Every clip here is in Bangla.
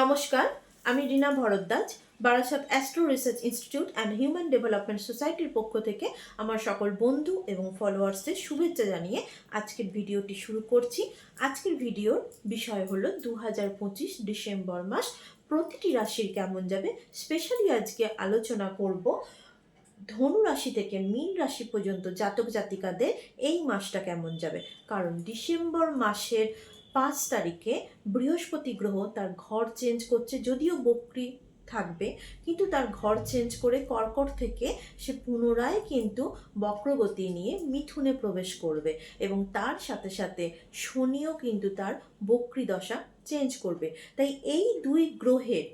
নমস্কার, আমি Rina Bharadwaj, Barasat astro research institute and human development সোসাইটির পক্ষ থেকে আমার সকল বন্ধু এবং ফলোয়ার্সদের শুভেচ্ছা জানিয়ে আজকের ভিডিওটি শুরু করছি। আজকের ভিডিওর বিষয় হলো দু হাজার পঁচিশ ডিসেম্বর মাস, প্রতিটি রাশির কেমন যাবে? স্পেশালি আজকে আলোচনা করব ধনু রাশি থেকে মীন রাশি পর্যন্ত জাতক জাতিকাদের এই মাসটা কেমন যাবে? কারণ ডিসেম্বর মাসের পাঁচ তারিখে বৃহস্পতি গ্রহ তার ঘর চেঞ্জ করছে, যদিও বক্রি থাকবে, কিন্তু তার ঘর চেঞ্জ করে কর্কট থেকে সে পুনরায় কিন্তু বক্রগতি নিয়ে মিথুনে প্রবেশ করবে এবং তার সাথে সাথে শনিও কিন্তু তার বক্রি দশা চেঞ্জ করবে। তাই এই দুই গ্রহের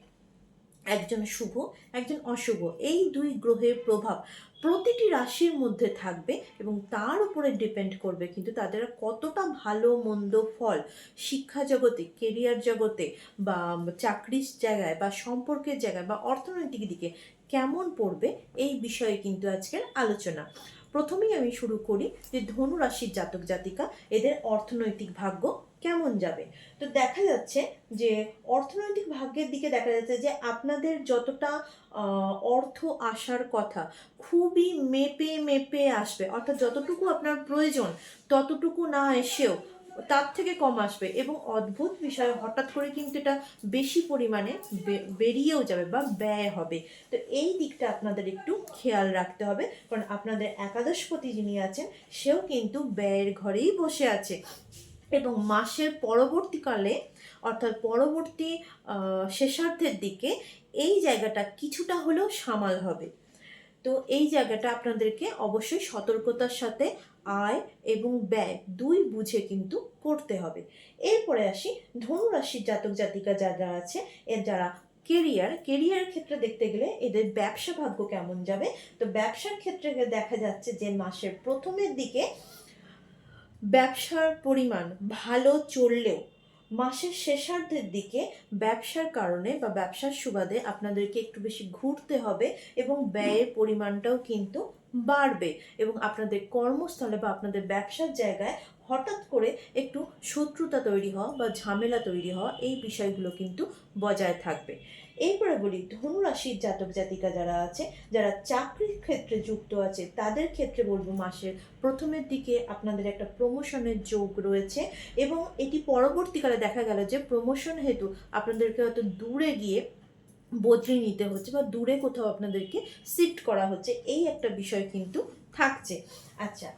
একজন শুভ, একজন অশুভ, এই দুই গ্রহের প্রভাব প্রতিটি রাশির মধ্যে থাকবে এবং তার উপরে ডিপেন্ড করবে কিন্তু তাদের কতটা ভালো, মন্দ ফল শিক্ষা জগতে কেরিয়ার জগতে বা চাকরির জায়গায় বা সম্পর্কের জায়গায় বা অর্থনৈতিক দিকে কেমন পড়বে এই বিষয়ে কিন্তু আজকের আলোচনা। প্রথমেই আমি শুরু করি যে ধনু রাশির জাতক জাতিকা, এদের অর্থনৈতিক ভাগ্য কেমন যাবে? তো দেখা যাচ্ছে যে অর্থনৈতিক ভাগ্যের দিকে দেখা যাচ্ছে যে আপনাদের যতটা অর্থ আসার কথা খুবই মেপে মেপে আসবে। অর্থাৎ যতটুকু আপনার প্রয়োজন ততটুকু না এসেও তার থেকে কম আসবে এবং অদ্ভুত বিষয়, হঠাৎ করে কিন্তু এটা বেশি পরিমাণে বেরিয়েও যাবে বা ব্যয় হবে। তো এই দিকটা আপনাদের একটু খেয়াল রাখতে হবে কারণ আপনাদের একাদশপতি যিনি আছেন সেও কিন্তু ব্যয়ের ঘরেই বসে আছে। এবং মাসের পরবর্তীকালে, অর্থাৎ পরবর্তী শেষার্ধের দিকে এই জায়গাটা কিছুটা হলেও সামাল হবে। তো এই জায়গাটা আপনাদেরকে অবশ্যই সতর্কতার সাথে আয় এবং ব্যয় দুই বুঝে কিন্তু করতে হবে। এরপরে আসি, ধনুরাশির জাতক জাতিকা যারা আছে এর যারা কেরিয়ার কেরিয়ারের ক্ষেত্রে দেখতে গেলে এদের ব্যবসা ভাগ্য কেমন যাবে? তো ব্যবসার ক্ষেত্রে দেখা যাচ্ছে যে মাসের প্রথমের দিকে ব্যবসার পরিমাণ ভালো চললেও মাসের শেষার্ধের দিকে ব্যবসার কারণে বা ব্যবসার সুবাদে আপনাদেরকে একটু বেশি ঘুরতে হবে এবং ব্যয়ের পরিমাণটাও কিন্তু বাড়বে এবং আপনাদের কর্মস্থলে বা আপনাদের ব্যবসার জায়গায় হঠাৎ করে একটু শত্রুতা তৈরি হওয়া বা ঝামেলা তৈরি হওয়া এই বিষয়গুলো কিন্তু বজায় থাকবে। এরপরে বলি, ধনুরাশির জাতক জাতিকা যারা আছে, যারা চাকরির ক্ষেত্রে যুক্ত আছে, তাদের ক্ষেত্রে বলব মাসের প্রথমের দিকে আপনাদের একটা প্রমোশনের যোগ রয়েছে এবং এটি পরবর্তীকালে দেখা গেল যে প্রমোশন হেতু আপনাদেরকে হয়তো দূরে গিয়ে বদলি নিতে হচ্ছে বা দূরে কোথাও আপনাদেরকে শিফট করা হচ্ছে, এই একটা বিষয় কিন্তু থাকছে। আচ্ছা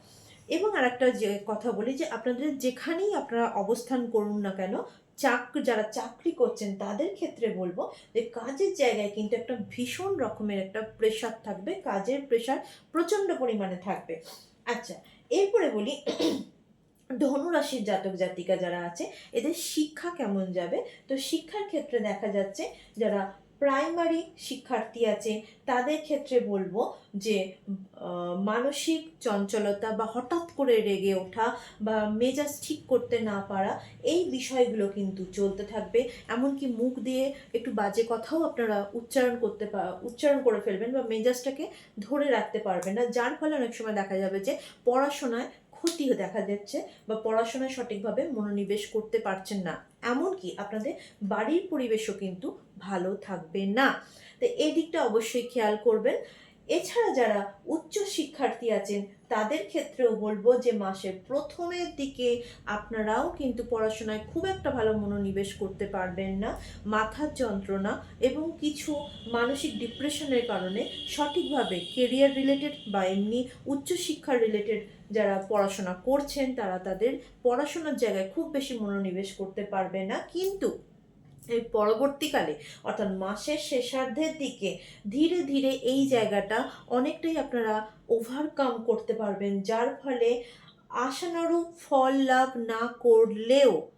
এবং আরেকটা যে কথা বলি যে আপনাদের যেখানেই আপনারা অবস্থান করুন না কেন, চাক, যারা চাকরি করছেন তাদের ক্ষেত্রে বলব যে কাজের জায়গায় কিন্তু একটা ভীষণ রকমের একটা প্রেশার থাকবে, কাজের প্রেশার প্রচণ্ড পরিমাণে থাকবে। আচ্ছা এরপরে বলি, ধনুরাশির জাতক জাতিকা যারা আছে, এদের শিক্ষা কেমন যাবে? তো শিক্ষার ক্ষেত্রে দেখা যাচ্ছে যারা প্রাইমারি শিক্ষার্থী আছে, তাদের ক্ষেত্রে বলব যে মানসিক চঞ্চলতা বা হঠাৎ করে রেগে ওঠা বা মেজাজ ঠিক করতে না পারা, এই বিষয়গুলো কিন্তু চলতে থাকবে। এমনকি মুখ দিয়ে একটু বাজে কথাও আপনারা উচ্চারণ করতে উচ্চারণ করে ফেলবেন বা মেজাজটাকে ধরে রাখতে পারবেন না। যার ফলে অনেক সময় দেখা যাবে যে, পড়াশোনায় ক্ষতি দেখা যাচ্ছে বা পড়াশোনায় সঠিকভাবে মনোনিবেশ করতে পারছেন না। এমনকি আপনাদের বাড়ির পরিবেশও কিন্তু ভালো থাকবে না। তো এই দিকটা অবশ্যই খেয়াল করবেন। এছাড়া যারা উচ্চ শিক্ষার্থী আছেন, তাদের ক্ষেত্রেও বলব যে মাসের প্রথমের দিকে আপনারাও কিন্তু পড়াশোনায় খুব একটা ভালো মনোনিবেশ করতে পারবেন না। মাথার যন্ত্রণা এবং কিছু মানসিক ডিপ্রেশনের কারণে সঠিকভাবে কেরিয়ার রিলেটেড বা এমনি উচ্চশিক্ষার রিলেটেড যারা পড়াশোনা করছেন, তারা তাদের পড়াশোনার জায়গায় খুব বেশি মনোনিবেশ করতে পারবে না। কিন্তু পরবর্তীকালে, অর্থাৎ মাসের শেষার্ধের দিকে, ধীরে ধীরে এই জায়গাটা অনেকটাই আপনারা ওভারকাম করতে পারবেন। যার ফলে আশানুরূপ ফল লাভ না করলেও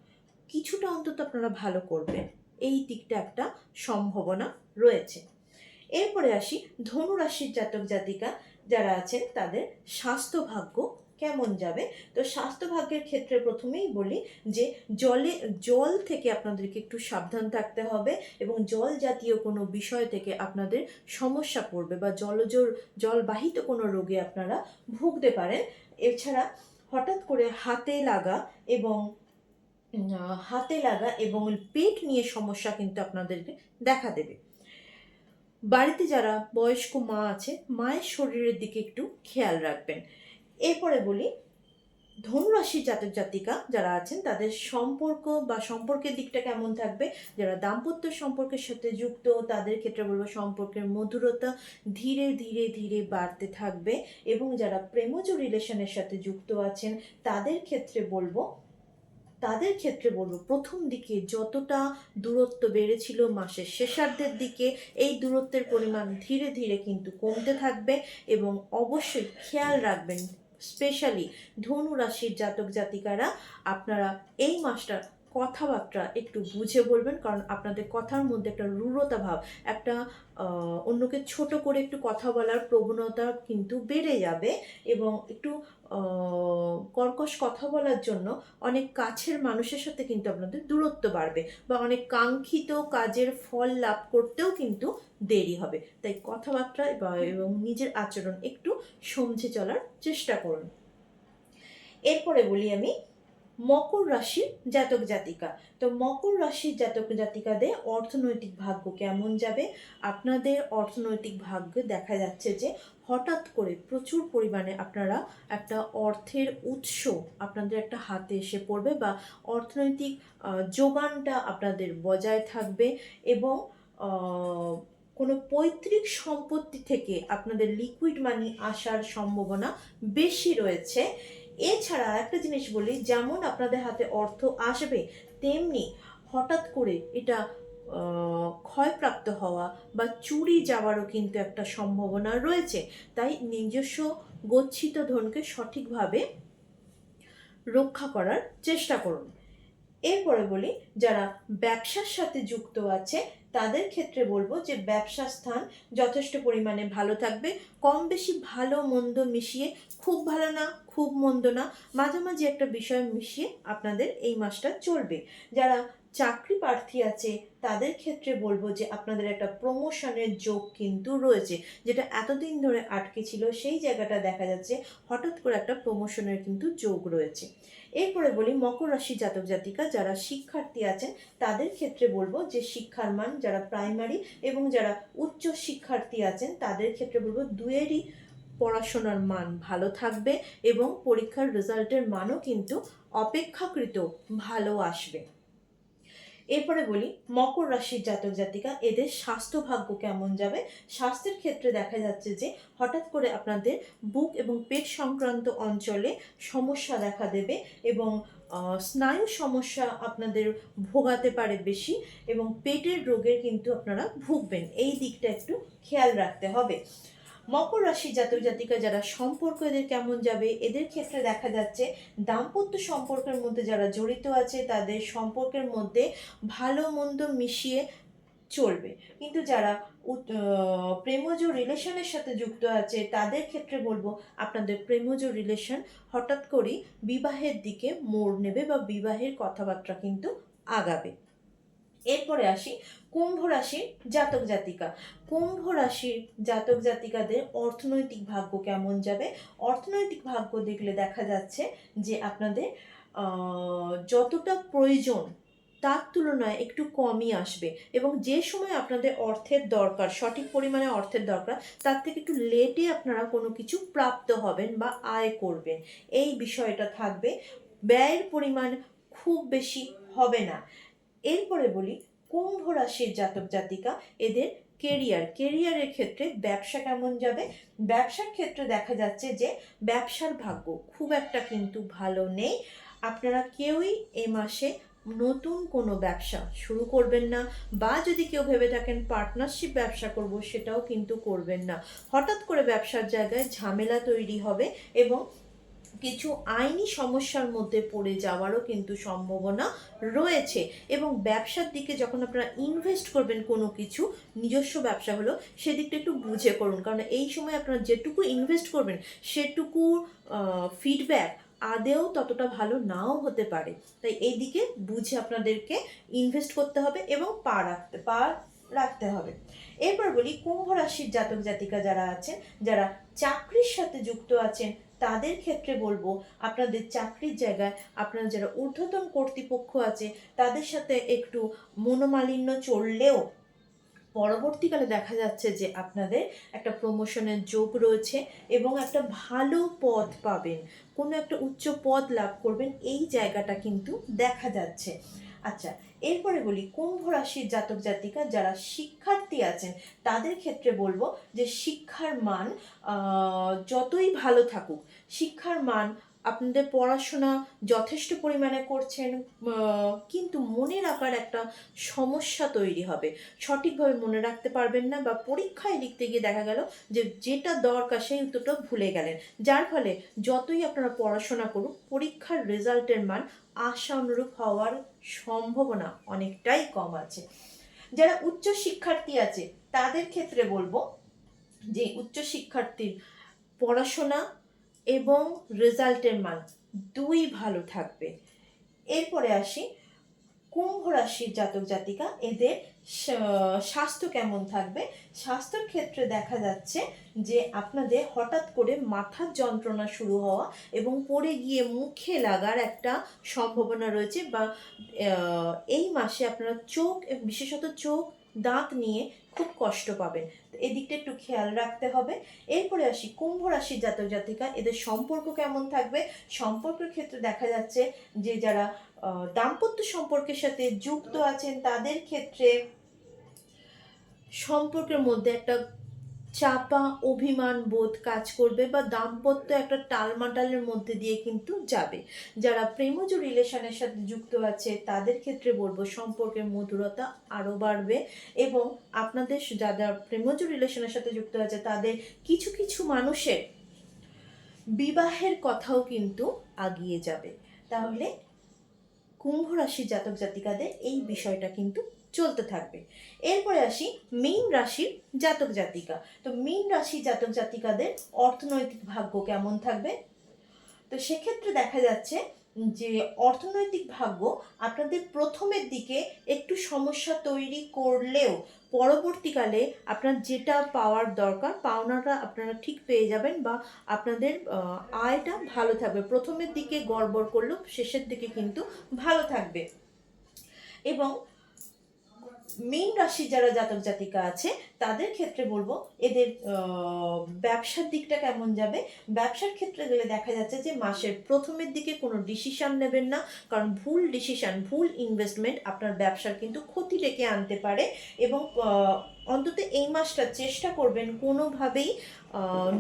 কিছুটা অন্তত আপনারা ভালো করবেন। এই দিকটা একটা সম্ভাবনা রয়েছে। এরপরে আসি ধনু রাশির জাতক জাতিকা যারা আছেন, তাদের স্বাস্থ্য ভাগ্য কেমন যাবে? তো স্বাস্থ্য ভাগ্যের ক্ষেত্রে প্রথমেই বলি যে জলে, জল থেকে আপনাদেরকে একটু সাবধান থাকতে হবে এবং জল জাতীয় কোনো বিষয় থেকে আপনাদের সমস্যা পড়বে বা জলজ জলবাহিত কোনো রোগে আপনারা ভুগতে পারেন। এছাড়া হঠাৎ করে হাতে লাগা এবং হাতে লাগা এবং পেট নিয়ে সমস্যা কিন্তু আপনাদেরকে দেখা দেবে। বাড়িতে যারা বয়স্ক মা আছে, মায়ের শরীরের দিকে একটু খেয়াল রাখবেন। এরপরে বলি, ধনুরাশি জাতক জাতিকা যারা আছেন, তাদের সম্পর্ক বা সম্পর্কের দিকটা কেমন থাকবে? যারা দাম্পত্য সম্পর্কের সাথে যুক্ত, তাদের ক্ষেত্রে বলব সম্পর্কের মধুরতা ধীরে ধীরে ধীরে বাড়তে থাকবে। এবং যারা প্রেমজ রিলেশনের সাথে যুক্ত আছেন, তাদের ক্ষেত্রে বলব, তাদের ক্ষেত্রে বলব প্রথম দিকে যতটা দূরত্ব বেড়েছিল মাসের শেষার্ধের দিকে, এই দূরত্বের পরিমাণ ধীরে ধীরে কিন্তু কমতে থাকবে। এবং অবশ্যই খেয়াল রাখবেন স্পেশালি ধনু রাশির জাতক জাতিকারা, আপনারা এই মাসটা কথাবার্তা একটু বুঝে বলবেন, কারণ আপনাদের কথার মধ্যে একটা রূঢ়তা ভাব, একটা অন্যকে ছোট করে একটু কথা বলার প্রবণতা কিন্তু বেড়ে যাবে এবং একটু কর্কশ কথা বলার জন্য অনেক কাছের মানুষের সাথে কিন্তু আপনাদের দূরত্ব বাড়বে বা অনেক কাঙ্ক্ষিত কাজের ফল লাভ করতেও কিন্তু দেরি হবে। তাই কথাবার্তা এবং নিজের আচরণ একটু সমঝে চলার চেষ্টা করুন। এরপরে বলি আমি মকর রাশির জাতক জাতিকা। তো মকর রাশির জাতক জাতিকাদের অর্থনৈতিক ভাগ্য কেমন যাবে? আপনাদের অর্থনৈতিক ভাগ্য দেখা যাচ্ছে যে হঠাৎ করে প্রচুর পরিমাণে আপনারা একটা অর্থের উৎস আপনাদের একটা হাতে এসে পড়বে বা অর্থনৈতিক যোগানটা আপনাদের বজায় থাকবে এবং কোনো পৈতৃক সম্পত্তি থেকে আপনাদের লিকুইড মানি আসার সম্ভাবনা বেশি রয়েছে। এছাড়া একটা জিনিস বলি, যেমন আপনাদের হাতে অর্থ আসবে, তেমনি হঠাৎ করে এটা ক্ষয়প্রাপ্ত হওয়া বা চুরি যাওয়ারও কিন্তু একটা সম্ভাবনা রয়েছে। তাই নিজস্ব গচ্ছিত ধনকে সঠিকভাবে রক্ষা করার চেষ্টা করুন। এরপরে বলি, যারা ব্যবসার সাথে যুক্ত আছে, তাদের ক্ষেত্রে বলব যে ব্যবসা স্থান যথেষ্ট পরিমাণে ভালো থাকবে। কম বেশি ভালো মন্দ মিশিয়ে খুব ভালো না, খুব মন্দ না, মাঝামাঝি একটা বিষয় মিশিয়ে আপনাদের এই মাসটা চলবে। যারা চাকরি প্রার্থী আছে, তাদের ক্ষেত্রে বলব যে আপনাদের একটা প্রমোশনের যোগ কিন্তু রয়েছে। যেটা এতদিন ধরে আটকে ছিল, সেই জায়গাটা দেখা যাচ্ছে হঠাৎ করে একটা প্রমোশনের কিন্তু যোগ রয়েছে। এরপরে বলি মকর রাশি জাতক জাতিকা যারা শিক্ষার্থী আছেন, তাদের ক্ষেত্রে বলব যে শিক্ষার মান যারা প্রাইমারি এবং যারা উচ্চ শিক্ষার্থী আছেন, তাদের ক্ষেত্রে বলব দুয়েরই পড়াশোনার মান ভালো থাকবে এবং পরীক্ষার রেজাল্টের মানও কিন্তু অপেক্ষাকৃত ভালো আসবে। এরপরে বলি, মকর রাশির জাতক জাতিকা, এদের স্বাস্থ্য ভাগ্য কেমন যাবে? স্বাস্থ্যের ক্ষেত্রে দেখা যাচ্ছে যে, হঠাৎ করে আপনাদের বুক এবং পেট সংক্রান্ত অঞ্চলে সমস্যা দেখা দেবে এবং স্নায়ু সমস্যা আপনাদের ভোগাতে পারে বেশি এবং পেটের রোগের কিন্তু আপনারা ভুগবেন। এই দিকটা একটু খেয়াল রাখতে হবে। মকর রাশি জাতক জাতিকা যারা সম্পর্ক এদের কেমন যাবে, এদের ক্ষেত্রে দেখা যাচ্ছে দাম্পত্য সম্পর্কের মধ্যে যারা জড়িত আছে, তাদের সম্পর্কের মধ্যে ভালো মন্দ মিশিয়ে চলবে। কিন্তু যারা প্রেমজ রিলেশনের সাথে যুক্ত আছে, তাদের ক্ষেত্রে বলব আপনাদের প্রেমজ রিলেশন হঠাৎ করেই বিবাহের দিকে মোড় নেবে বা বিবাহের কথাবার্তা কিন্তু আগাবে। এরপরে আসি কুম্ভ রাশির জাতক জাতিকা। কুম্ভ রাশির জাতক জাতিকাদের অর্থনৈতিক ভাগ্য কেমন যাবে? অর্থনৈতিক ভাগ্য দেখলে দেখা যাচ্ছে যে আপনাদের যতটা প্রয়োজন তার তুলনায় একটু কমই আসবে এবং যে সময় আপনাদের অর্থের দরকার, সঠিক পরিমাণে অর্থের দরকার, তার থেকে একটু লেটে আপনারা কোনো কিছু প্রাপ্ত হবেন বা আয় করবেন। এই বিষয়টা থাকবে। ব্যয়ের পরিমাণ খুব বেশি হবে না। এরপরে বলি কুম্ভ রাশির জাতক জাতিকা এদের কেরিয়ার কেরিয়ারের ক্ষেত্রে ব্যবসা কেমন যাবে? ব্যবসার ক্ষেত্রে দেখা যাচ্ছে যে ব্যবসার ভাগ্য খুব একটা কিন্তু ভালো নেই। আপনারা কেউই এ মাসে নতুন কোনো ব্যবসা শুরু করবেন না বা যদি কেউ ভেবে থাকেন পার্টনারশিপ ব্যবসা করব সেটাও কিন্তু করবেন না। হঠাৎ করে ব্যবসার জায়গায় ঝামেলা তৈরি হবে এবং কিছু আইনি সমস্যার মধ্যে পড়ে যাওয়ারও কিন্তু সম্ভাবনা রয়েছে। এবং ব্যবসার দিকে যখন আপনারা ইনভেস্ট করবেন কোনো কিছু, নিজস্ব ব্যবসা হলো, সেদিকটা একটু বুঝে করুন। কারণ এই সময় আপনারা যেটুকু ইনভেস্ট করবেন, সেটুকু ফিডব্যাক আদেও ততটা ভালো নাও হতে পারে। তাই এই দিকে বুঝে আপনাদেরকে ইনভেস্ট করতে হবে এবং পা রাখতে পা রাখতে হবে। এরপর বলি, কুম্ভ রাশির জাতক জাতিকা যারা আছেন, যারা চাকরির সাথে যুক্ত আছেন তাদের ক্ষেত্রে বলব, আপনাদের চাকরির জায়গায় আপনার যারা ঊর্ধ্বতন কর্তৃপক্ষ আছে, তাদের সাথে একটু মনোমালিন্য চললেও পরবর্তীকালে দেখা যাচ্ছে যে আপনাদের একটা প্রমোশনের যোগ রয়েছে এবং একটা ভালো পদ পাবেন। কোনো একটা উচ্চ পদ লাভ করবেন, এই জায়গাটা কিন্তু দেখা যাচ্ছে। আচ্ছা এরপরে বলি, কুম্ভ রাশির জাতক জাতিকা যারা শিক্ষার্থী আছেন, তাদের ক্ষেত্রে বলব যে শিক্ষার মান যতই ভালো থাকুক, শিক্ষার মান আপনাদের পড়াশোনা যথেষ্ট পরিমাণে করছেন কিন্তু মনে রাখার একটা সমস্যা তৈরি হবে। সঠিকভাবে মনে রাখতে পারবেন না বা পরীক্ষায় লিখতে গিয়ে দেখা গেল যে যেটা দরকার সেই উত্তরটা ভুলে গেলেন। যার ফলে যতই আপনারা পড়াশোনা করুক, পরীক্ষার রেজাল্টের মান আশা অনুরূপ হওয়ার সম্ভাবনা অনেকটাই কম আছে। যারা উচ্চ শিক্ষার্থী আছে, তাদের ক্ষেত্রে বলব যে উচ্চ শিক্ষার্থীর পড়াশোনা এবং রেজাল্টের মান দুই ভালো থাকবে। এরপরে আসি, কুম্ভ রাশির জাতক জাতিকা, এদের স্বাস্থ্য কেমন থাকবে? স্বাস্থ্যের ক্ষেত্রে দেখা যাচ্ছে যে আপনাদের হঠাৎ করে মাথার যন্ত্রণা শুরু হওয়া এবং পড়ে গিয়ে মুখে লাগার একটা সম্ভাবনা রয়েছে বা এই মাসে আপনারা চোখ, বিশেষত চোখ, দাঁত নিয়ে খুব কষ্ট পাবেন। তো এদিকটা একটু খেয়াল রাখতে হবে। এরপরে আসি, কুম্ভ রাশির জাতক জাতিকা, এদের সম্পর্ক কেমন থাকবে? সম্পর্কের ক্ষেত্রে দেখা যাচ্ছে যে যারা দাম্পত্য সম্পর্কের সাথে যুক্ত আছেন, তাদের ক্ষেত্রে সম্পর্কের মধ্যে একটা চাপা অভিমান বোধ কাজ করবে বা দাম্পত্য একটা টালমাটালের মধ্যে দিয়ে কিন্তু যাবে। যারা প্রেমজ রিলেশনের সাথে যুক্ত আছে, তাদের ক্ষেত্রে বলব সম্পর্কের মধুরতা আরও বাড়বে এবং আপনাদের যারা প্রেমজ রিলেশনের সাথে যুক্ত আছে, তাদের কিছু কিছু মানুষের বিবাহের কথাও কিন্তু আগিয়ে যাবে। তাহলে কুম্ভ রাশির জাতক জাতিকাদের এই বিষয়টা কিন্তু চলতে থাকবে। এরপরে আসি মীন রাশির জাতক জাতিকা। তো মীন রাশির জাতক জাতিকাদের অর্থনৈতিক ভাগ্য কেমন থাকবে? তো সেক্ষেত্রে দেখা যাচ্ছে যে অর্থনৈতিক ভাগ্য আপনাদের প্রথমের দিকে একটু সমস্যা তৈরি করলেও পরবর্তীকালে আপনার যেটা পাওয়ার দরকার পাওনাটা আপনারা ঠিক পেয়ে যাবেন বা আপনাদের আয়টা ভালো থাকবে। প্রথমের দিকে গড়বড় করলেও শেষের দিকে কিন্তু ভালো থাকবে। এবং মীন রাশি যারা জাতক জাতিকা আছে তাদের ক্ষেত্রে বলব, এদের ব্যবসার দিকটা কেমন যাবে? ব্যবসার ক্ষেত্রে গেলে দেখা যাচ্ছে যে মাসের প্রথমের দিকে কোনো ডিসিশান নেবেন না, কারণ ভুল ডিসিশান ভুল ইনভেস্টমেন্ট আপনার ব্যবসার কিন্তু ক্ষতি ডেকে আনতে পারে এবং অন্তত এই মাসটা চেষ্টা করবেন কোনোভাবেই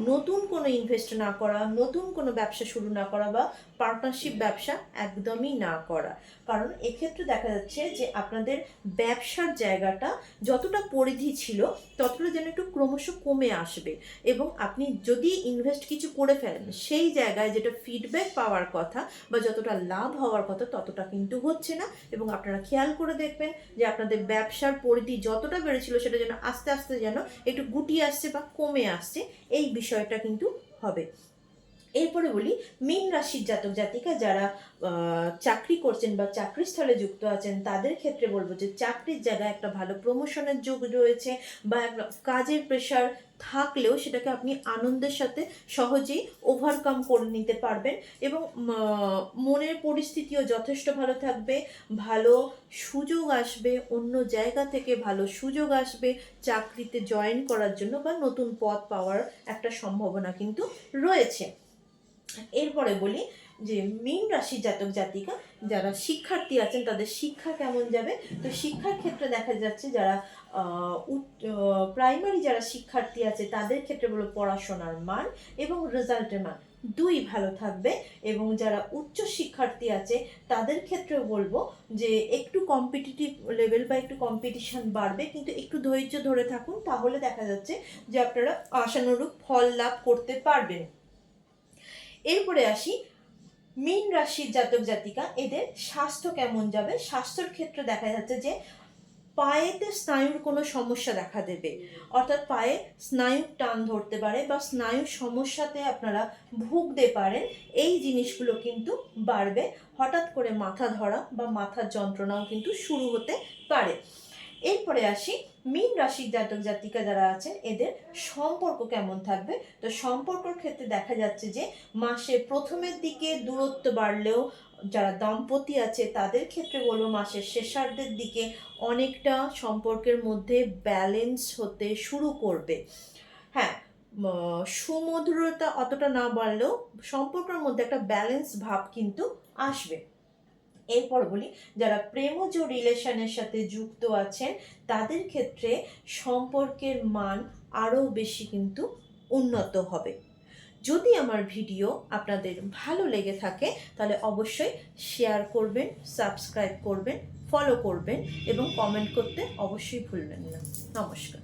নতুন কোনো ইনভেস্ট না করা, নতুন কোনো ব্যবসা শুরু না করা বা পার্টনারশিপ ব্যবসা একদমই না করা। কারণ এক্ষেত্রে দেখা যাচ্ছে যে আপনাদের ব্যবসার জায়গাটা যতটা পরিধি ছিল ততটা যেন একটু ক্রমশ কমে আসবে এবং আপনি যদি ইনভেস্ট কিছু করে ফেলেন, সেই জায়গায় যেটা ফিডব্যাক পাওয়ার কথা বা যতটা লাভ হওয়ার কথা ততটা কিন্তু হচ্ছে না এবং আপনারা খেয়াল করে দেখবেন যে আপনাদের ব্যবসার পরিধি যতটা বেড়েছিল সেটা যেন আস্তে আস্তে যেন একটু গুটিয়ে আসছে বা কমে আসছে, এই বিষয়টা কিন্তু হবে। এরপরে বলি, মীন রাশির জাতক জাতিকা যারা চাকরি করছেন বা চাকরির স্থলে যুক্ত আছেন, তাদের ক্ষেত্রে বলব যে চাকরির জায়গায় একটা ভালো প্রমোশনের যোগ রয়েছে বা কাজের প্রেশার থাকলেও সেটাকে আপনি আনন্দের সাথে সহজেই ওভারকাম করে নিতে পারবেন এবং মনের পরিস্থিতিও যথেষ্ট ভালো থাকবে, ভালো সুযোগ আসবে, অন্য জায়গা থেকে ভালো সুযোগ আসবে চাকরিতে জয়েন করার জন্য বা নতুন পদ পাওয়ার একটা সম্ভাবনা কিন্তু রয়েছে। এরপরে বলি যে মীন রাশির জাতক জাতিকা, যারা শিক্ষার্থী আছেন, তাদের শিক্ষা কেমন যাবে? তো শিক্ষার ক্ষেত্রে দেখা যাচ্ছে যারা প্রাইমারি যারা শিক্ষার্থী আছে, তাদের ক্ষেত্রে বলো পড়াশোনার মান এবং রেজাল্টের মান দুই ভালো থাকবে এবং যারা উচ্চ শিক্ষার্থী আছে, তাদের ক্ষেত্রেও বলব যে একটু কম্পিটিটিভ লেভেল বা একটু কম্পিটিশন বাড়বে, কিন্তু একটু ধৈর্য ধরে থাকুন, তাহলে দেখা যাচ্ছে যে আপনারা আশানুরূপ ফল লাভ করতে পারবেন। এরপরে আসি, মীন রাশির জাতক জাতিকা, এদের স্বাস্থ্য কেমন যাবে? স্বাস্থ্যের ক্ষেত্রে দেখা যাচ্ছে যে পায়েতে স্নায়ুর কোনো সমস্যা দেখা দেবে। অর্থাৎ পায়ে স্নায়ুর টান ধরতে পারে বা স্নায়ুর সমস্যাতে আপনারা ভুগতে পারেন। এই জিনিসগুলো কিন্তু বাড়বে। হঠাৎ করে মাথা ধরা বা মাথার যন্ত্রণাও কিন্তু শুরু হতে পারে। এরপরে আসি মীন রাশির জাতক জাতিকা যারা আছেন, এদের সম্পর্ক কেমন থাকবে? তো সম্পর্কর ক্ষেত্রে দেখা যাচ্ছে যে, মাসের প্রথমের দিকে দূরত্ব বাড়লেও যারা দম্পতি আছে, তাদের ক্ষেত্রে বলব মাসের শেষার্ধের দিকে অনেকটা সম্পর্কের মধ্যে ব্যালেন্স হতে শুরু করবে। হ্যাঁ সুমধুরতা অতটা না বাড়লেও সম্পর্কের মধ্যে একটা ব্যালেন্স ভাব কিন্তু আসবে। এরপর বলি, যারা প্রেমজ রিলেশনের সাথে যুক্ত আছেন, তাদের ক্ষেত্রে সম্পর্কের মান আরও বেশি কিন্তু উন্নত হবে। যদি আমার ভিডিও আপনাদের ভালো লেগে থাকে, তাহলে অবশ্যই শেয়ার করবেন সাবস্ক্রাইব করবেন ফলো করবেন এবং কমেন্ট করতে অবশ্যই ভুলবেন না। নমস্কার।